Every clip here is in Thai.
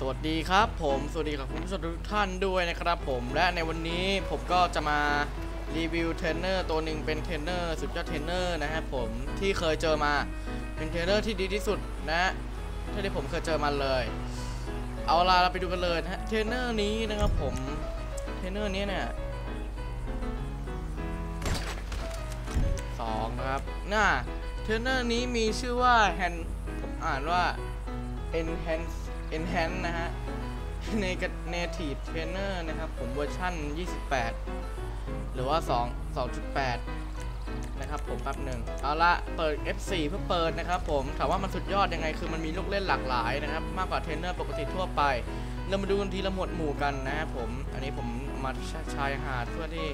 สวัสดีครับผมสวัสดีกับคุณผู้ชมทุกท่านด้วยนะครับผมและในวันนี้ผมก็จะมารีวิวเทรนเนอร์ตัวหนึ่งเป็นเทรนเนอร์สุดยอดเทรนเนอร์นะครับผมที่เคยเจอมาเป็นเทรนเนอร์ที่ดีที่สุดนะเท่าที่ผมเคยเจอมาเลย เอาล่ะเราไปดูกันเลยนะฮะเทรนเนอร์นี้นะครับผมเทรนเนอร์นี้เนี่ยสองนะครับน่าเทรนเนอร์นี้มีชื่อว่าแฮนผมอ่านว่า enhance enhance นะฮะใน native trainer นะครับผมเวอร์ชั่น 28 หรือว่า 2 2.8 นะครับผมแป๊บหนึ่งเอาละเปิด F4 เพื่อเปิดนะครับผมถามว่ามันสุดยอดยังไง คือมันมีลูกเล่นหลากหลายนะครับ มากกว่าเทรนเนอร์ปกติทั่วไป เรามาดูกันทีละหมวดหมู่กันนะครับผม อันนี้ผมมาชายหาดเพื่อที่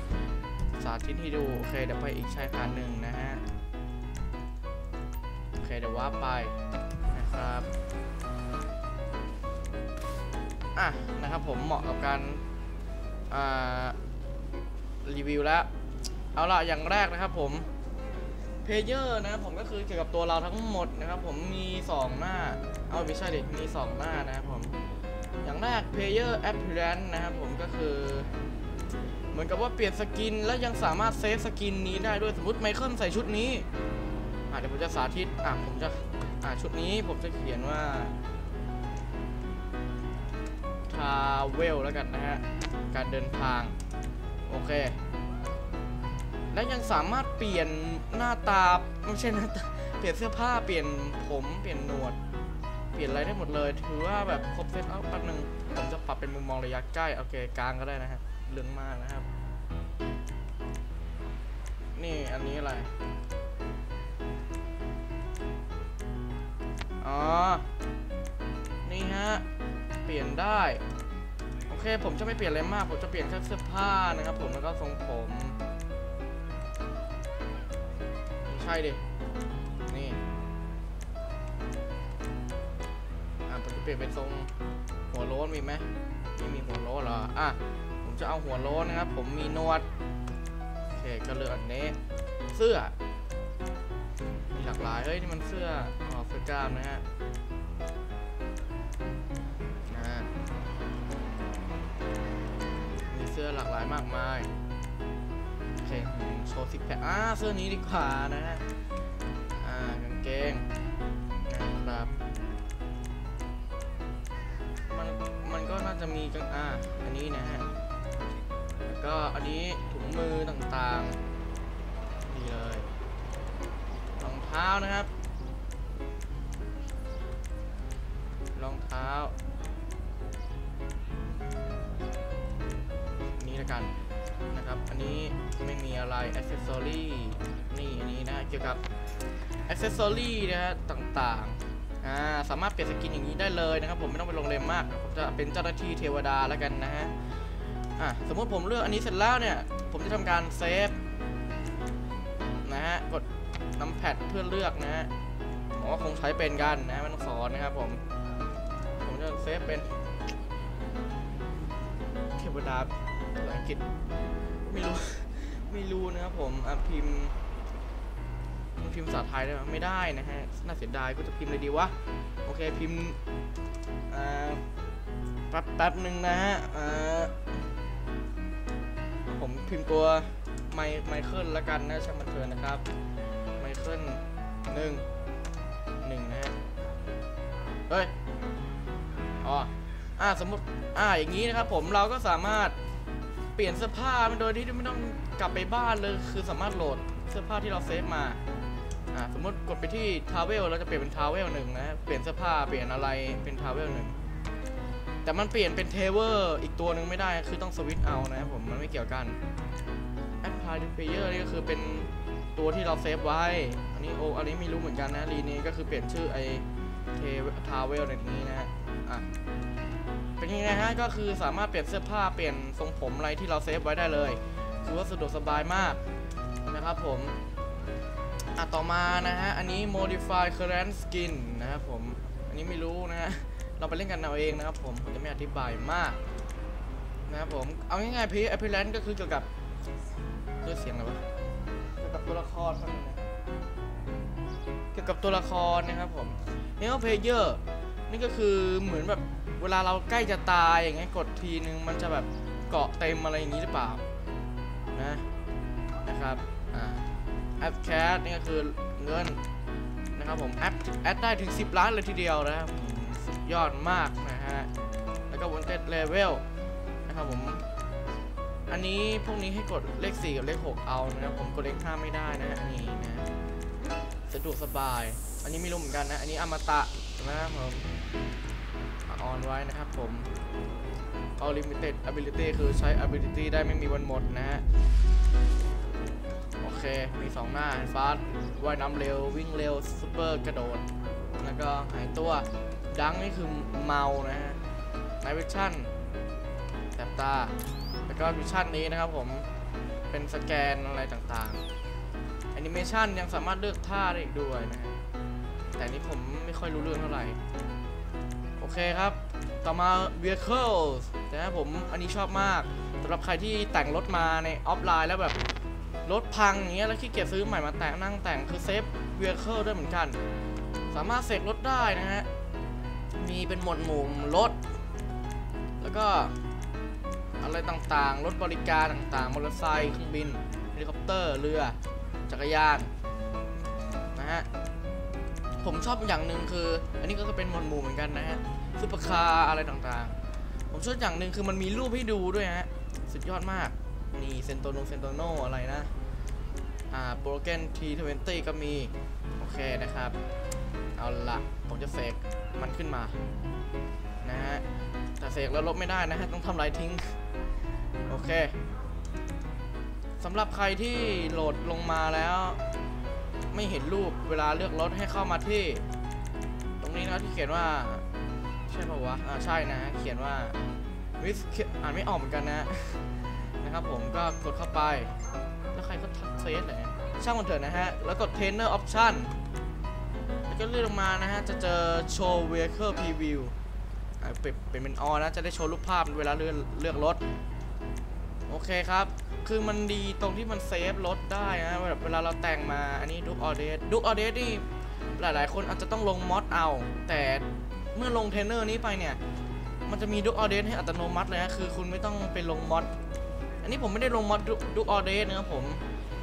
สาธิตให้ดู โอเคเดี๋ยวไปอีกชายหาดหนึ่งนะฮะ โอเคเดี๋ยวว่าไปนะครับ อะนะครับผมเหมาะกับการรีวิวแล้ว เอาละอย่างแรกนะครับผมเพเยอร์นะครับผมก็คือเกี่ยวกับตัวเราทั้งหมดนะครับผมมี 2 หน้า เอาไม่ใช่ดิมี 2 หน้านะครับผมอย่างแรก Player Appearance นะครับผมก็คือ เหมือนกับว่าเปลี่ยนสกินและยังสามารถเซฟสกินนี้ได้ด้วยสมมติไมเคิลใส่ชุดนี้อะเดี๋ยวผมจะสาธิตอะผมจะอะชุดนี้ผมจะเขียนว่า ทาเวลแล้วกันนะฮะ การเดินทาง โอเค และยังสามารถเปลี่ยนหน้าตา ไม่ใช่หน้าตา เปลี่ยนเสื้อผ้า เปลี่ยนผม เปลี่ยนหนวด เปลี่ยนอะไรได้หมดเลย ถือว่าแบบครบเซตเอาแป๊บนึงผมจะปรับเป็นมุมมองระยะใกล้ โอเคกลางก็ได้นะฮะเรื่องมากนะครับ นี่อันนี้อะไร อ๋อ นี่ฮะ เปลี่ยนได้ โอเค ผมจะไม่เปลี่ยนอะไรมาก ผมจะเปลี่ยนแค่เสื้อผ้านะครับผมแล้วก็ทรงผมไม่ใช่ดิ นี่ อะผมจะเปลี่ยนเป็นทรงหัวโล้นมีไหมไม่มีหัวโล้นเหรอ อะ ผมจะเอาหัวโล้นนะครับ ผมมีนวด โอเค ก็เลือกอันนี้ เสื้อ มีหลากหลาย เฮ้ย นี่มันเสื้อ อ๋อ เสื้อกล้ามนะฮะ สื้อหลากหลายมากมายโอเคอืมโชว์ซิกแพคอ่าเสื้อนี้ดีกว่านะฮะอ่ากางเกงนะครับมันมันก็น่าจะมีกางอ่าอันนี้นะฮะแล้วก็อันนี้ถุงมือต่างๆนี่เลยรองเท้านะครับ รองเท้า นี้แล้วกันนะครับ อันนี้ไม่มีอะไรอ c เซสซอรี่นี่อันนี้นะเกี่ยวกับอ c เซสซอรี่นะฮะต่างๆอ่าสามารถเปลี่ยนสกินอย่างนี้ได้เลยนะครับ ผมไม่ต้องไปลงเรมมากผมจะเป็นเจ้าหน้าที่เทวดาแล้วกันนะฮะอะสมมติผมเลือกอันนี้เสร็จแล้วเนี่ย ผมจะทำการเซฟนะฮะกดน้ำแพดเพื่อเลือกนะฮะผมว่าคงใช้เป็นกันนะไม่ต้องสอนนะครับผมผมจะเซฟเป็นเทวดา ภาษาอังกฤษไม่รู้ ไม่รู้นะครับผมอะพิมพ์พิมพ์ภาษาไทยได้ไหมไม่ได้นะฮะน่าเสียดายก็จะพิมพ์เลยดีวะโอเคพิมพ์อ่าแป๊บแป๊บหนึ่งนะฮะอ่าผมพิมพ์ตัวไมไมเคิลละกันนะช่างมันเถอะนะครับไมเคิลหนึ่งหนึ่งนะฮะเฮ้ยอ๋ออ่าสมมติอ่าอย่างนี้นะครับผมเราก็สามารถ เปลี่ยนเสื้อผ้าโดยที่ไม่ต้องกลับไปบ้านเลยคือสามารถโหลดเสื้อผ้าที่เราเซฟมาอ่าสมมติกดไปที่ทาวเวลเราจะเปลี่ยนเป็นทาวเวลหนึ่งนะเปลี่ยนเสื้อผ้าเปลี่ยนอะไรเป็นทาวเวลหนึ่งแต่มันเปลี่ยนเป็นเทเวอร์อีกตัวหนึ่งไม่ได้คือต้องสวิตช์เอานะครับผมมันไม่เกี่ยวกันแอปพลายเพเยอร์นี่ก็คือเป็นตัวที่เราเซฟไว้ อันนี้โออันนี้ไม่รู้เหมือนกันนะรีนี้ก็คือเปลี่ยนชื่อไอเททาวเวลในนี้นะฮะอะ เป็นยังไงฮะก็คือสามารถเปลี่ยนเสื้อผ้าเปลี่ยนทรงผมอะไรที่เราเซฟไว้ได้เลยคือว่าสะดวกสบายมากนะครับผมอะต่อมานะฮะอันนี้ modify current skin นะครับผมอันนี้ไม่รู้นะฮะเราไปเล่นกันเอาเองนะครับผมผมจะไม่อธิบายมากนะครับผมเอาง่ายๆพี appearance ก็คือเกี่ยวกับด้วยเสียงอะไรวะเกี่ยวกับตัวละครเท่านั้นะเกี่ยวกับตัวละครนะครับผม Hell Player นี่ก็คือเหมือนแบบ เวลาเราใกล้จะตายอย่างเงี้ยกดทีนึงมันจะแบบเกาะเต็มอะไรอย่างนี้หรือเปล่านะนะครับอ่าแอดแคสนี่ก็คือเงินนะครับผมแอดแอดได้ถึง 10 ล้านเลยทีเดียวนะครับยอดมากนะฮะแล้วก็วนเต็ดเลเวลนะครับผมอันนี้พวกนี้ให้กดเลข 4 กับเลข 6 เอานะครับผมกดเลข5ไม่ได้นะฮะอันนี้นะสะดวกสบาย อันนี้ไม่รู้เหมือนกันนะ อันนี้อมตะนะครับผม ออนไว้นะครับผม Unlimited Ability คือใช้ Ability ได้ไม่มีวันหมดนะฮะ โอเค มี 2 หน้าฟาสว่ายน้ำเร็ว วิ่งเร็วซูเปอร์กระโดด แล้วก็หายตัว ดังนี่คือเมานะฮะไนวิชั่นแสบตา แล้วก็วิชั่นนี้นะครับผมเป็นสแกนอะไรต่างๆแอนิเมชันยังสามารถเลือกท่าได้อีกด้วยนะฮะแต่นี่ผมไม่ค่อยรู้เรื่องเท่าไหร่ โอเคครับ ต่อมา vehicles นะผมอันนี้ชอบมากสำหรับใครที่แต่งรถมาในออฟไลน์แล้วแบบ รถพังอย่างเงี้ยแล้วขี้เกียจซื้อใหม่มาแต่งนั่งแต่งคือเซฟ vehicle ด้วยเหมือนกัน สามารถเสกรถได้นะฮะ มีเป็นหมวดหมู่รถ แล้วก็อะไรต่างๆ รถบริการต่างๆ มอเตอร์ไซค์เครื่องบินเฮลิคอปเตอร์เรือ จักรยาน นะฮะ ผมชอบอย่างหนึ่งคือ อันนี้ก็เป็นหมวดหมู่เหมือนกันนะฮะ ซุปเปอร์คาร์อะไรต่างๆ ผมชอบอย่างหนึ่งคือมันมีรูปให้ดูด้วยฮะ สุดยอดมาก นี่เซนโตโนเซนโตโนอะไรนะ อ่าโปรเกนทีทเวนตี้ก็มี โอเคนะครับ เอาละผมจะเสกมันขึ้นมา นะฮะ แต่เสกแล้วลบไม่ได้นะฮะ ต้องทำลายทิ้ง โอเคสำหรับใครที่โหลดลงมาแล้ว ไม่เห็นรูปเวลาเลือกรถให้เข้ามาที่ ตรงนี้นะที่เขียนว่า ใช่ป่าวะอ่าใช่นะ เขียนว่าวิสอ่านไม่ออกเหมือนกันนะ นะครับผมก็กดเข้าไป แล้วใครก็ทักเฟซเลยช่างมันเถอะนะฮะ แล้วกด Trainer Option แล้วก็เลื่อนลงมานะฮะ จะเจอ Show Vehicle Preview อ่าเป็นเป็นเป็นออนะ จะได้โชว์รูปภาพเวลาเลือกเลือกรถ โอเคครับ คือมันดีตรงที่มันเซฟรถได้นะแบบเวลาเราแต่งมา อันนี้ดุกออเดสดุกออเดสนี่หลายๆ คนอาจจะต้องลงมอดเอา แต่ เมื่อลงเทรนเนอร์นี้ไปเนี่ย มันจะมีดุกออเดสให้อัตโนมัติเลยนะคือคุณไม่ต้องไปลงมอดอันนี้ผมไม่ได้ลงมอดดุกออเดสนะครับผม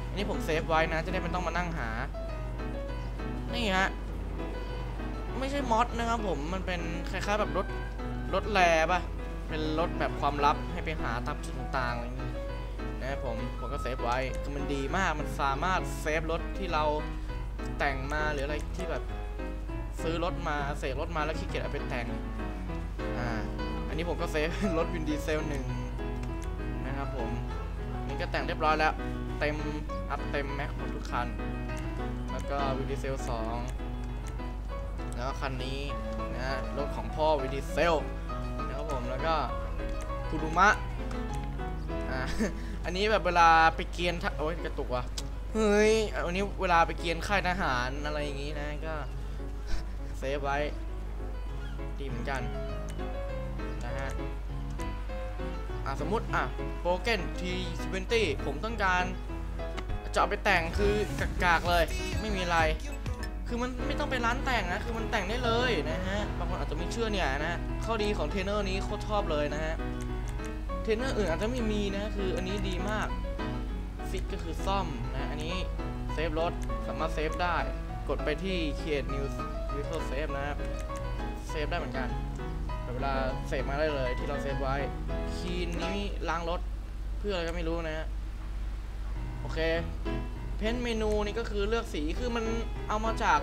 อันนี้ผมเซฟไว้นะ จะได้ไม่ต้องมานั่งหา นี่ฮะ ไม่ใช่มอดนะครับผม มันเป็นคล้ายๆแบบรถรถแลปะเป็นรถแบบความลับให้ไปหาตามจุดต่างๆอะไรอย่างนี้นะครับผม ผมก็เซฟไว้ คือมันดีมาก มันสามารถเซฟรถที่เราแต่งมาหรืออะไรที่แบบ ซื้อรถมาเสกรถมาแล้วขี้เกียจเอาไปแต่งอ่าอันนี้ผมก็เซฟรถวินดีเซลหนึ่งนะครับผมนี่ก็แต่งเรียบร้อยแล้ว เต็มอัพเต็มแม็กหมดทุกคัน แล้วก็วินดีเซลสองแล้วก็คันนี้นะรถของพ่อวินดีเซลนะครับผมแล้วก็คุรุมะอ่าอันนี้แบบเวลาไปเกียนทะโอ้ยกระตุกว่ะเฮ้ยอันนี้เวลาไปเกียนค่ายทหารอะไรอย่างงี้นะก็ ซฟไว้ดีเหมือนกันนะฮะอะสมมุติอะโปรเกนทีสเวนตี้ผมต้องการจะเอาไปแต่งคือกากๆเลย ไม่มีอะไร คือมันไม่ต้องไปร้านแต่งนะ คือมันแต่งได้เลยนะฮะ บางคนอาจจะไม่เชื่อเนี่ยนะข้อดีของเทรนเนอร์นี้โคตรชอบเลยนะฮะ เทรนเนอร์อื่นอาจจะไม่มีนะ คืออันนี้ดีมาก ฟิกก็คือซ่อมนะ อันนี้เซฟรถสามารถเซฟได้ ดไปที่ create new vehicle save นะครับเซฟได้เหมือนกันเวลาเซฟมาได้เลยที่เราเซฟไว้ คีย์นี้ล้างรถเพื่ออะไรก็ไม่รู้นะฮะโอเค เพนเมนูนี่ก็คือเลือกสีคือมันเอามาจาก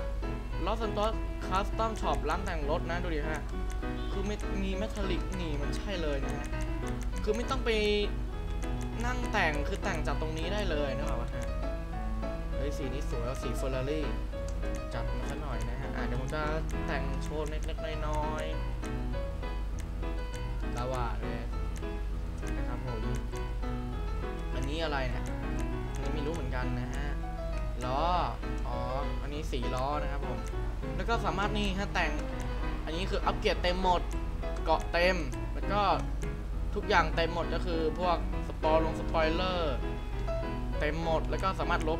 ลอสซันตอสคัสตอมช็อปร้านแต่งรถนะดูดิฮะ คือไม่มีเมทัลลิกนี่มันใช่เลยนะฮะ คือไม่ต้องไปนั่งแต่งคือแต่งจากตรงนี้ได้เลยนะแบบฮะเฮ้ยสีนี้สวยสีเฟอร์รารี่ จัดมาสักหน่อยนะฮะอะเดี๋ยวผมจะแต่งโชว์เล็กๆน้อยๆลาวาเลยนะครับผมอันนี้อะไรเนี่ยอันนี้ไม่รู้เหมือนกันนะฮะล้ออ๋ออันนี้สีล้อนะครับผมแล้วก็สามารถนี่ฮะแต่ง อันนี้คืออัปเกรดเต็มหมดเกาะเต็มแล้วก็ทุกอย่างเต็มหมดก็คือพวกสปอร์ลงสปอยเลอร์เต็มหมดแล้วก็สามารถลบ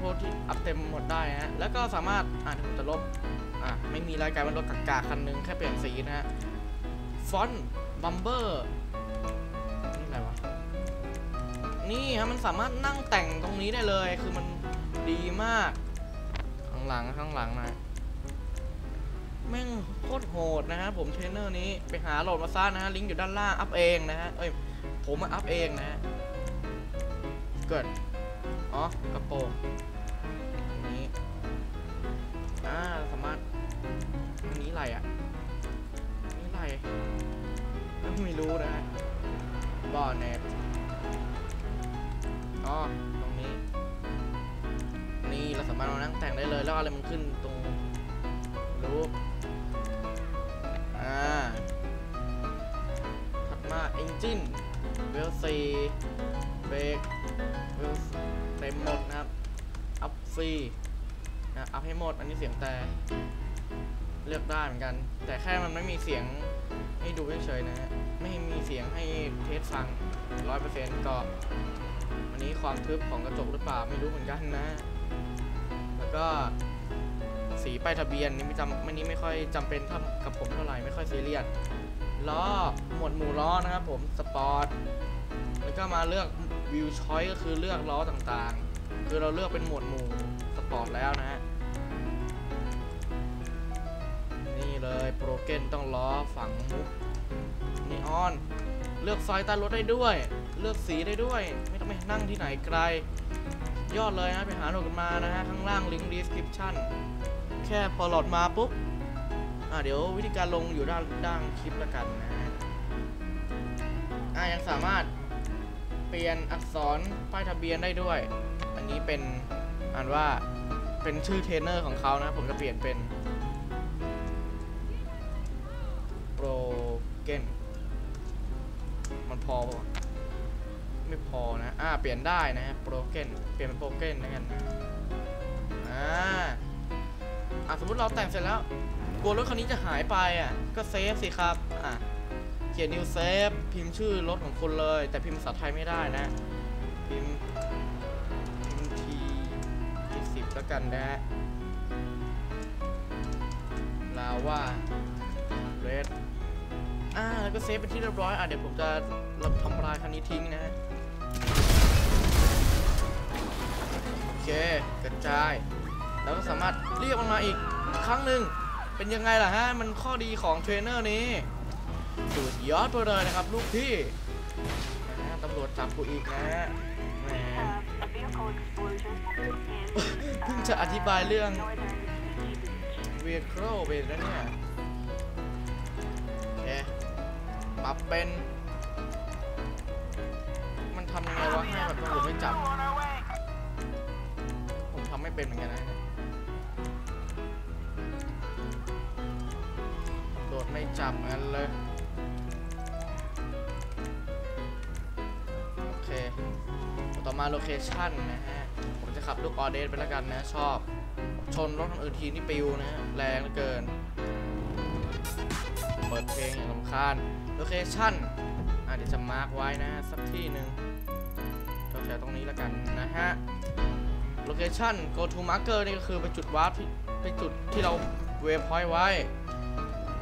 พวกที่อัพเต็มหมดได้ฮะ แล้วก็สามารถ อ่าผมจะลบ อะไม่มีรายการมันรถกากาคันนึง แค่เปลี่ยนสีนะฮะ ฟอนต์บัมเบอร์นี่อะไรวะ นี่ฮะ มันสามารถนั่งแต่งตรงนี้ได้เลย คือมันดีมาก ข้างหลังข้างหลังนะ แม่งโคตรโหดนะฮะ ผมเทรนเนอร์นี้ ไปหาโหลดมาซ่านะฮะ ลิงก์อยู่ด้านล่าง อัพเองนะฮะ เอ้ย ผมมาอัพเองนะฮะ เกิด อ๋อกระโปรงนนี้อ่าสามารถอันนี้อะไรอะอันนี้อะไรไม่รู้นะฮะบอเน็ตอ๋อตรงนี้ นี่เราสามารถมานั่งแต่งได้เลยแล้วอะไรมันขึ้นตรงรูปอ่าถัดมา Engine เวลซีเบรก เต็มหมดนะครับ อัพฟรีนะอัพให้หมด อันนี้เสียงแต่เลือกได้เหมือนกัน แต่แค่มันไม่มีเสียงให้ดูเฉยๆนะฮะ ไม่มีเสียงให้เทสฟังร้อยเปอร์เซ็นต์ก็อันนี้ความทึบของกระจกหรือเปล่าไม่รู้เหมือนกันนะ แล้วก็สีป้ายทะเบียนนี่ไม่จำไม่นี้ไม่ค่อยจำเป็นเท่ากับผมเท่าไหร่ไม่ค่อยซีเรียสล้อหมวดหมู่ล้อนะครับผมสปอร์ต แล้วก็มาเลือกวิวชอยก็คือเลือกล้อต่างๆ คือเราเลือกเป็นหมวดหมู่สปอร์ตแล้วนะฮะ นี่เลยโปรเกนต้องล้อฝังมุกนีออน เลือกไฟใต้รถได้ด้วย เลือกสีได้ด้วย ไม่ต้องไปนั่งที่ไหนไกล ยอดเลยนะไปหาโหลดกันมานะฮะ ข้างล่างลิงก์ description แค่พอโหลดมาปุ๊บอ่าเดี๋ยววิธีการลงอยู่ด้านด้านคลิปละกันนะฮะอ่ายังสามารถ เปลี่ยนอักษรป้ายทะเบียนได้ด้วย อันนี้เป็นอ่านว่าเป็นชื่อเทรนเนอร์ของเขานะผมจะเปลี่ยนเป็นโปรเกนมันพอปะไม่พอนะ อ่า เปลี่ยนได้นะฮะโปรเกนเปลี่ยนเป็นโปรเกนแล้วกันนะอ่าอะสมมติเราแต่งเสร็จแล้ว กลัวรถคันนี้จะหายไปอะ ก็เซฟสิครับ กียน new save พิมพ์ชื่อรถของคุณเลย แต่พิมพ์ภาษาไทยไม่ได้นะ พิมพ์พิมพ์ทีที่สิบแล้วกันนะลาว่าเรดอ่าแล้วก็เซฟเป็นที่เรียบร้อยอะเดี๋ยวผมจะรับทำลายคันนี้ทิ้งนะโอเคกระจายแล้วก็สามารถเรียกมันมาอีกครั้งหนึ่งเป็นยังไงล่ะฮะ มันข้อดีของเทรนเนอร์นี้ สุดยอดไปเลยนะครับ ลูกพี่นะตำรวจจับกูอีกนะแหมเพิ่งจะอธิบายเรื่อง vehicle ไปแล้วเนี่ยโอเคปรับเป็น มันทำยังไงวะให้แบบตำรวจไม่จับ ผมทำไม่เป็นเหมือนกันนะตำรวจไม่จับงั้นเลย มาโลเคชั่นนะฮะ ผมจะขับลูกออเดสไปแล้วกันนะ ชอบ ชนรถคนอื่นทีนี่ปิวนะฮะ แรงเหลือเกิน เปิดเพลงอย่างสำคัญโลเคชั่นอะเดี๋ยวจะมาร์กไว้นะสักที่หนึ่งแถวๆตรงนี้แล้วกันนะฮะโลเคชั่น go to marker นี่ก็คือไปจุดวาร์ปที่ไปจุดที่เราเวฟพอยต์ไว้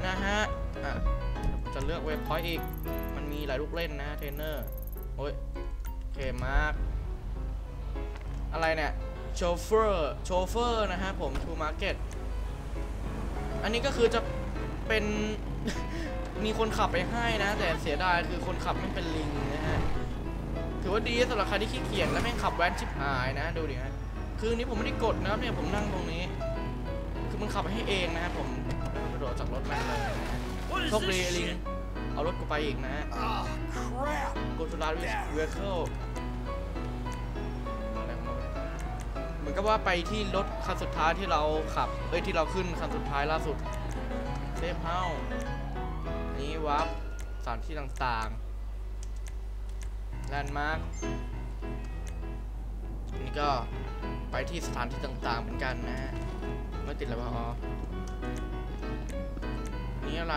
นะฮะอะจะเลือกเวฟพอยต์อีก มันมีหลายลูกเล่นนะเทรนเนอร์ โอ้ย โอเค มาร์ก อะไรเนี่ยโชเฟอร์โชเฟอร์นะฮะผม to market อันนี้ก็คือจะเป็นมีคนขับไปให้นะ แต่เสียดายคือคนขับไม่เป็นลิงนะฮะถือว่าดีสำหรับใครที่ขี้เกียจและแม่งขับแว้นชิบหายนะดูดิฮะคืออันนี้ผมไม่ได้กดนะครับเนี่ยผมนั่งตรงนี้ คือมันขับให้เองนะครับผมกระโดดจากรถแม่งเลยนะฮะ What is โชคดี this ลิง shit? เอารถกูไปอีกนะฮะ Oh, crap. go to large vehicle มือนกับว่าไปที่รถคันสุดท้ายที่เราขับ เอ้ยที่เราขึ้นคันสุดท้ายล่าสุดเซฟเฮาสนี้วับสถานที่ต่างๆแลนด์มาร์คนี่ก็ไปที่สถานที่ต่างๆเหมือนกันนะฮะไม่ติดอะไรวะอ๋อนี่อะไร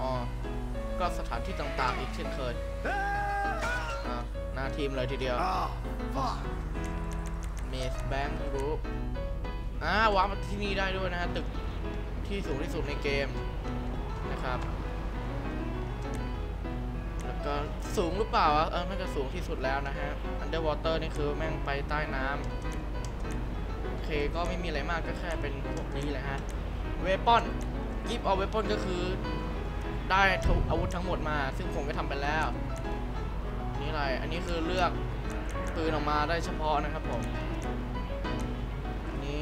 อ๋อก็สถานที่ต่างๆอีกเช่นเคย น้าทีมเลยทีเดียว Oh, fuck. เมสแบงค์รูปอ่าวางมาที่นี่ได้ด้วยนะฮะตึกที่สูงที่สุดในเกมนะครับ แล้วก็สูงหรือเปล่าวะเออน่าจะสูงที่สุดแล้วนะฮะ underwater นี่คือแม่งไปใต้น้ำโอเคก็ไม่มีอะไรมากก็แค่เป็นพวกนี้แหละฮะเวปอนกิฟเอาเวปอนก็คือได้ทุกอาวุธทั้งหมดมา ซึ่งผมก็ทำไปแล้ว นี่อันนี้คือเลือกปืนออกมาได้เฉพาะนะครับผมอันนี้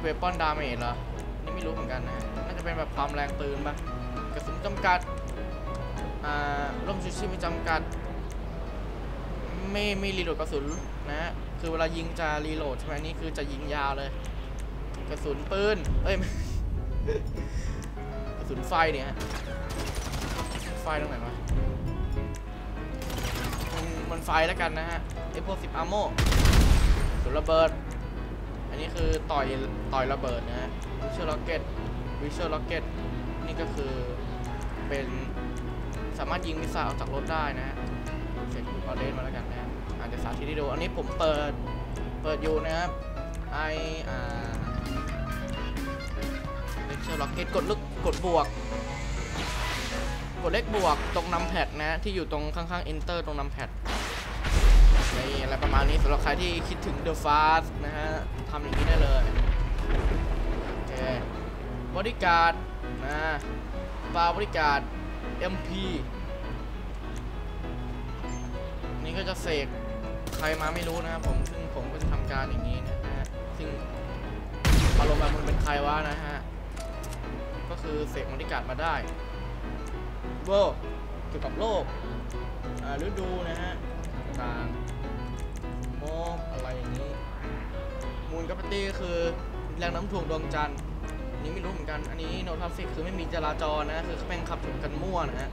เวปอนดาเมจเหรอนี่ไม่รู้เหมือนกันนะน่าจะเป็นแบบความแรงปืนปะกระสุนจำกัดอ่าร่มชูชีพไม่จำกัด ไม่ไม่รีโหลดกระสุนนะฮะคือเวลายิงจะรีโหลดใช่ไหมนี่คือจะยิงยาวเลย กระสุนปืนเอ้ยกระสุนไฟเนี่ยไฟตรงไหนวะมันมัน ไฟแล้วกันนะฮะไอพวกสิบอาร์โมสุนระเบิด อันนี้คือต่อยต่อยระเบิดนะฮะวิชวลล็อกเก็ตวิชวลล็อกเก็ตนี่ก็คือเป็นสามารถยิงมิสไซล์ออกจากรถได้นะฮะเสร็จเอาเล่นมาแล้วกันนะฮะอาจจะสาธิตให้ดู อันนี้ผมเปิดเปิดอยู่นะครับไออ่าวิชวลล็อกเก็ตกดลึกกดบวกกดเลขบวกตรงนำแพดนะ ที่อยู่ตรงข้างๆ enter ตรงนำแพด นี่อะไรประมาณนี้สำหรับใครที่คิดถึง The Fast นะฮะทำอย่างนี้ได้เลยโอเคบริการนะปาบริการ MP นี่ก็จะเสกใครมาไม่รู้นะครับผมซึ่งผมก็จะทำการอย่างนี้นะฮะซึ่งอารมณ์แบบมึงเป็นใครวะนะฮะก็คือเสกบริการมาได้เวอร์เกี่ยวกับโลกอ่าฤดูนะฮะต่าง โมอะไรอย่างนี้ มูลกัปตี้ก็คือแรงน้ำถ่วงดวงจันทร์อันนี้ไม่รู้เหมือนกัน อันนี้โนท r ฟิกคือไม่มีจราจรนะ คือเขาแม่งขับชนกันมั่วนะฮะ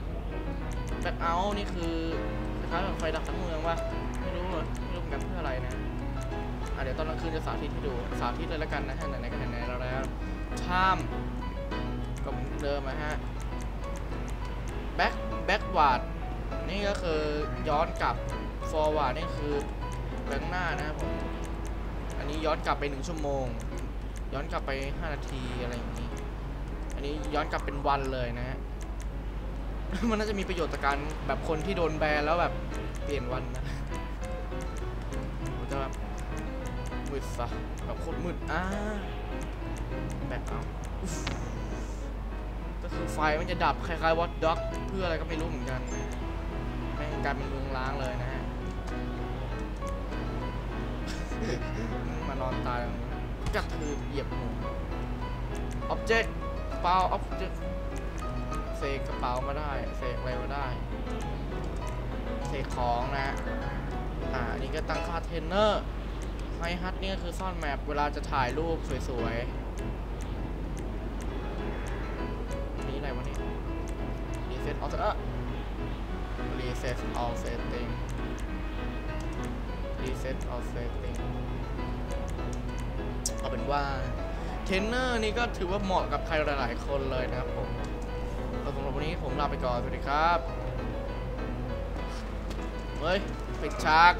แบ็คเอาท์นี่คือคล้ายๆแบบไฟดับทั้งเมืองวะไม่รู้ไม่รู้เหมือนกันเพื่ออะไรนะอะเดี๋ยวตอนกลางคืนจะสาธิตให้ดูสาธิตเลยล้วกันนะฮะไหนๆก็ไหนๆแล้วแล้วชามก็เหมือนเดิมนะฮะแบ็คแบ็กวาร์ดนี่ก็คือย้อนกลับฟอร์วาร์ดนี่คือ แบงหน้านะครับผม อันนี้ย้อนกลับไปหนึ่งชั่วโมง ย้อนกลับไป5นาทีอะไรอย่างนี้ อันนี้ย้อนกลับเป็นวันเลยนะฮะ มันน่าจะมีประโยชน์ต่อการแบบคนที่โดนแบนแล้วแบบเปลี่ยนวันนะผมจะแบบมืดซะแบบโคตรมืดอ่าแบ็คเอาก็คือไฟมันจะดับคล้ายๆวอตด็อก เพื่ออะไรก็ไม่รู้เหมือนกันนะแม่งกลายเป็นเมืองล้างเลยนะฮะ มานอนตายตรงนี้ก็คือเหยียบหัวอ็อบเจกต์เปล่าอ็อบเจกต์เสกกระเป๋ามาได้เสกอะไรมาได้เสกของนะอ่าอันนี้ก็ตั้งค่าเทรนเนอร์ไฮฮัทเนี่ก็คือซ่อนแมปเวลาจะถ่ายรูปสวยๆนี่อะไรวะนี่ย reset all set เออ reset all setting reset all setting เอาเป็นว่าเทรนเนอร์นี่ก็ถือว่าเหมาะกับใครหลายๆคนเลยนะครับผมสำหรับวันนี้ผมลาไปก่อน สวัสดีครับ เฮ้ย ปิดฉาก